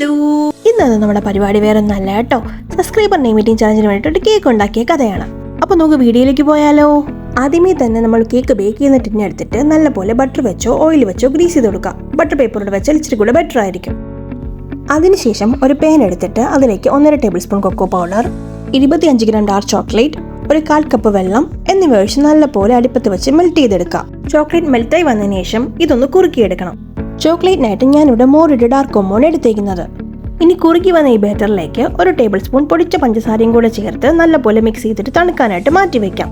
Hello. ഇന്നത് നമ്മുടെ പരിപാടി വേറെ ഒന്നല്ല കേട്ടോ. സബ്സ്ക്രൈബർ നെയ് മീറ്റിംഗ് ചാലഞ്ചിന് വേണ്ടിയിട്ട് കേക്ക് ഉണ്ടാക്കിയ കഥയാണ്. അപ്പോൾ നമുക്ക് വീഡിയോയിലേക്ക് പോയാലോ? ആദ്യമേ തന്നെ നമ്മൾ കേക്ക് ബേക്ക് ചെയ്യുന്ന ടിന്നെ എടുത്തിട്ട് നല്ലപോലെ ബട്ടർ വെച്ചോ ഓയിൽ വെച്ചോ ഗ്രീസ് ചെയ്ത് കൊടുക്കാം. ബട്ടർ പേപ്പറോട് വെച്ചാൽ ഇച്ചിരി കൂടെ ബെറ്റർ ആയിരിക്കും. അതിനുശേഷം ഒരു പാൻ എടുത്തിട്ട് അതിലേക്ക് ഒന്നര ടേബിൾ സ്പൂൺ കൊക്കോ പൗഡർ ഇരുപത്തിയഞ്ച് ഗ്രാം ഡാർക്ക് ചോക്ലേറ്റ് ഒരു കാൽ കപ്പ് വെള്ളം എന്നിവ ഒഴിച്ച് നല്ലപോലെ അടുപ്പത്ത് വെച്ച് മെൽറ്റ് ചെയ്തെടുക്കാം. ചോക്ലേറ്റ് മെൽറ്റായി വന്നതിന് ശേഷം ഇതൊന്ന് കുറുക്കിയെടുക്കണം. ചോക്ലേറ്റിനായിട്ട് ഞാനിവിടെ മോറിഡ് ഡാർക്ക് കൊമ്പോൺ എടുത്തേക്കുന്നത്. ഇനി കുറുകി വന്ന ഈ ബാറ്ററിലേക്ക് ഒരു ടേബിൾ സ്പൂൺ പൊടിച്ച പഞ്ചസാരയും കൂടെ ചേർത്ത് നല്ലപോലെ മിക്സ് ചെയ്തിട്ട് തണുക്കാനായിട്ട് മാറ്റി വെക്കാം.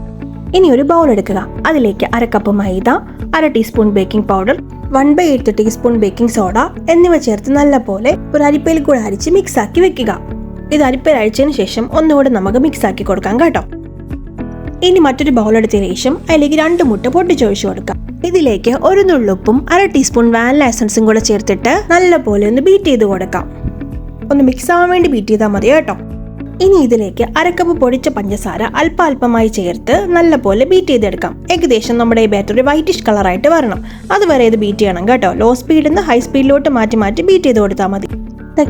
ഇനി ഒരു ബൗൾ എടുക്കുക. അതിലേക്ക് അര കപ്പ് മൈദ അര teaspoon baking powder one by eight teaspoon baking soda എന്നിവ ചേർത്ത് നല്ലപോലെ ഒരു അരിപ്പയിൽ കൂടെ അരിച്ച് മിക്സ് ആക്കി വെക്കുക. ഇത് അരിപ്പയിൽ അഴിച്ചതിന് ശേഷം ഒന്നുകൂടെ നമുക്ക് മിക്സ് ആക്കി കൊടുക്കാം കേട്ടോ. ഇനി മറ്റൊരു ബൗൾ എടുത്തതിന് ശേഷം അതിലേക്ക് രണ്ട് മുട്ട പൊട്ടിച്ചൊഴിച്ചു കൊടുക്കാം. ഇതിലേക്ക് ഒരു നുള്ളുപ്പും അര ടീസ്പൂൺ വാനില എസൻസും കൂടെ ചേർത്തിട്ട് നല്ലപോലെ ഒന്ന് ബീറ്റ് ചെയ്ത് കൊടുക്കാം. ഒന്ന് മിക്സ് ആവാൻ വേണ്ടി ബീറ്റ് ചെയ്താൽ മതി കേട്ടോ. ഇനി ഇതിലേക്ക് അരക്കപ്പ് പൊടിച്ച പഞ്ചസാര അല്പ അല്പമായി ചേർത്ത് നല്ലപോലെ ബീറ്റ് ചെയ്തെടുക്കാം. ഏകദേശം നമ്മുടെ ഈ ബാറ്ററി വൈറ്റിഷ് കളറായിട്ട് വരണം. അതുവരെ ഇത് ബീറ്റ് ചെയ്യണം കേട്ടോ. ലോ സ്പീഡിൽ നിന്ന് ഹൈ സ്പീഡിലോട്ട് മാറ്റി മാറ്റി ബീറ്റ് ചെയ്ത് കൊടുത്താൽ മതി.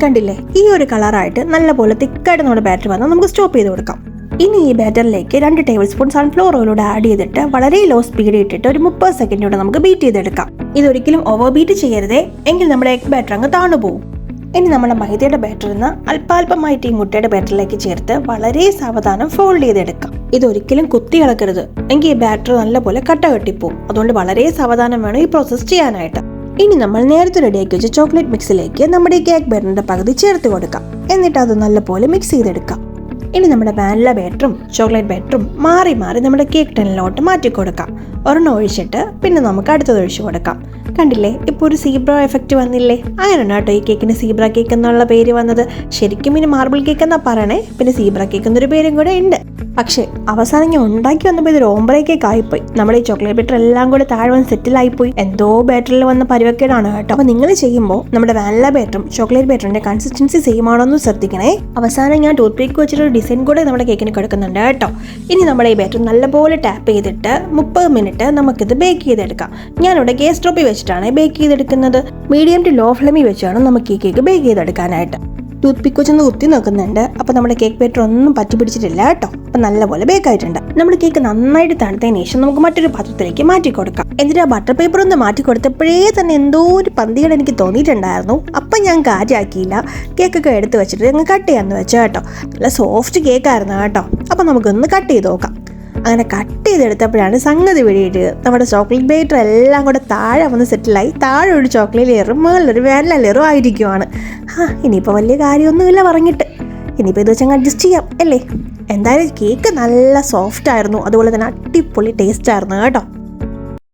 കണ്ടില്ലേ? ഈ ഒരു കളറായിട്ട് നല്ലപോലെ തിക്കായിട്ട് നമ്മുടെ ബാറ്ററി വന്നാൽ നമുക്ക് സ്റ്റോപ്പ് ചെയ്ത് കൊടുക്കാം. ഇനി ഈ ബാറ്ററിലേക്ക് രണ്ട് ടേബിൾ സ്പൂൺ സൺഫ്ലവർ ഓയിലൂടെ ആഡ് ചെയ്തിട്ട് വളരെ ലോ സ്പീഡിൽ ഇട്ടിട്ട് ഒരു മുപ്പത് സെക്കൻഡോടെ നമുക്ക് ബീറ്റ് ചെയ്തെടുക്കാം. ഇതൊരിക്കലും ഓവർ ബീറ്റ് ചെയ്യരുതേ. എങ്കിൽ നമ്മുടെ എഗ് ബാറ്റർ അങ്ങ് താണു പോകും ഇനി നമ്മുടെ മൈദയുടെ ബാറ്ററിൽ നിന്ന് അല്പാൽപമായിട്ട് ഈ മുട്ടയുടെ ബാറ്ററിലേക്ക് ചേർത്ത് വളരെ സാവധാനം ഫോൾഡ് ചെയ്തെടുക്കാം. ഇതൊരിക്കലും കുത്തി ഇളക്കരുത് എങ്കിൽ ഈ ബാറ്റർ നല്ലപോലെ കട്ട കെട്ടിപ്പോവും. അതുകൊണ്ട് വളരെ സാവധാനം വേണം ഈ പ്രോസസ്സ് ചെയ്യാനായിട്ട്. ഇനി നമ്മൾ നേരത്തെ റെഡിയാക്കി വെച്ച ചോക്ലേറ്റ് മിക്സിലേക്ക് നമ്മുടെ ഈ കേക്ക് ബാറ്ററിന്റെ പകുതി ചേർത്ത് കൊടുക്കാം. എന്നിട്ട് അത് നല്ലപോലെ മിക്സ് ചെയ്തെടുക്കാം. ഇനി നമ്മുടെ വാനില ബാറ്ററും ചോക്ലേറ്റ് ബാറ്ററും മാറി മാറി നമ്മുടെ കേക്ക് ടെന്നിലോട്ട് മാറ്റി കൊടുക്കാം. ഒരെണ്ണം ഒഴിച്ചിട്ട് പിന്നെ നമുക്ക് അടുത്തത് ഒഴിച്ചു കൊടുക്കാം. കണ്ടില്ലേ? ഇപ്പോൾ ഒരു സീബ്ര എഫക്റ്റ് വന്നില്ലേ? അങ്ങനെയാണ് കേട്ടോ ഈ കേക്കിന് സീബ്ര കേക്ക് എന്നുള്ള പേര് വന്നത്. ശരിക്കും ഇനി മാർബിൾ കേക്ക് എന്നാ പറയണേ? പിന്നെ സീബ്ര കേക്ക് എന്നൊരു പേരും കൂടെ ഉണ്ട്. പക്ഷേ അവസാനം ഞാൻ ഉണ്ടാക്കി വന്നപ്പോൾ ഇത് ഓംബ്രേക്കേക്ക് ആയിപ്പോയി നമ്മുടെ ഈ ചോക്ലേറ്റ് ബാറ്റർ എല്ലാം കൂടെ താഴെ വന്ന് സെറ്റിലായിപ്പോയി എന്തോ ബാറ്ററിൽ വന്ന പരിവക്കേടാണ് കേട്ടോ. അപ്പോൾ നിങ്ങൾ ചെയ്യുമ്പോൾ നമ്മുടെ വാനില ബാറ്ററും ചോക്ലേറ്റ് ബാറ്ററിന്റെ കൺസിസ്റ്റൻസി സെയിം ആണോ എന്ന് ശ്രദ്ധിക്കണേ. അവസാനം ഞാൻ ടൂത്ത് പേക്ക് വെച്ചിട്ടൊരു ഡിസൈൻ കൂടെ നമ്മുടെ കേക്കിന് കൊടുക്കുന്നുണ്ട് കേട്ടോ. ഇനി നമ്മുടെ ഈ ബാറ്റർ നല്ലപോലെ ടാപ്പ് ചെയ്തിട്ട് മുപ്പത് മിനിറ്റ് നമുക്കിത് ബേക്ക് ചെയ്തെടുക്കാം. ഞാനിവിടെ ഗ്യാസ് സ്റ്റോപ്പിൽ വെച്ചിട്ടാണ് ബേക്ക് ചെയ്തെടുക്കുന്നത്. മീഡിയം ടു ലോ ഫ്ലെയിമിൽ വെച്ചാണ് നമുക്ക് ഈ കേക്ക് ബേക്ക് ചെയ്തെടുക്കാനായിട്ട്. ടൂത്ത് പിക്ക് വെച്ചൊന്ന് കുത്തി നോക്കുന്നുണ്ട്. അപ്പോൾ നമ്മുടെ കേക്ക് ബേറ്റർ ഒന്നും പറ്റി പിടിച്ചിട്ടില്ല കേട്ടോ. അപ്പം നല്ലപോലെ ബേക്ക് ആയിട്ടുണ്ട്. നമ്മുടെ കേക്ക് നന്നായിട്ട് തണുത്തതിന് ശേഷം നമുക്ക് മറ്റൊരു പാത്രത്തിലേക്ക് മാറ്റി കൊടുക്കാം. എന്നിട്ട് ആ ബട്ടർ പേപ്പർ ഒന്ന് മാറ്റി കൊടുത്തപ്പോഴേ തന്നെ എന്തോ ഒരു പന്തികേട് എനിക്ക് തോന്നിയിട്ടുണ്ടായിരുന്നു. അപ്പം ഞാൻ കാര്യമാക്കിയില്ല കേക്കൊക്കെ എടുത്ത് വെച്ചിട്ട് അങ്ങ് കട്ട് ചെയ്യാന്ന് വെച്ചോ കേട്ടോ. നല്ല സോഫ്റ്റ് കേക്കായിരുന്നു കേട്ടോ. അപ്പം നമുക്കൊന്ന് കട്ട് ചെയ്ത് നോക്കാം. അങ്ങനെ കട്ട് ചെയ്തെടുത്തപ്പോഴാണ് സംഗതി വെടിയിട്ടത് നമ്മുടെ ചോക്ലേറ്റ് ബേറ്റർ എല്ലാം കൂടെ താഴെ വന്ന് സെറ്റിലായി താഴെ ഒരു ചോക്ലേറ്റ് ലെയറും മുകളിലൊരു വാനില ലെയറും ആയിരിക്കുവാണ്. ആ ഇനിയിപ്പോൾ വലിയ കാര്യമൊന്നുമില്ല പറഞ്ഞിട്ട്. ഇനിയിപ്പോൾ ഇത് വെച്ചങ്ങ് അഡ്ജസ്റ്റ് ചെയ്യാം അല്ലേ? എന്തായാലും കേക്ക് നല്ല സോഫ്റ്റ് ആയിരുന്നു. അതുപോലെ തന്നെ അടിപൊളി ടേസ്റ്റ് ആയിരുന്നു കേട്ടോ.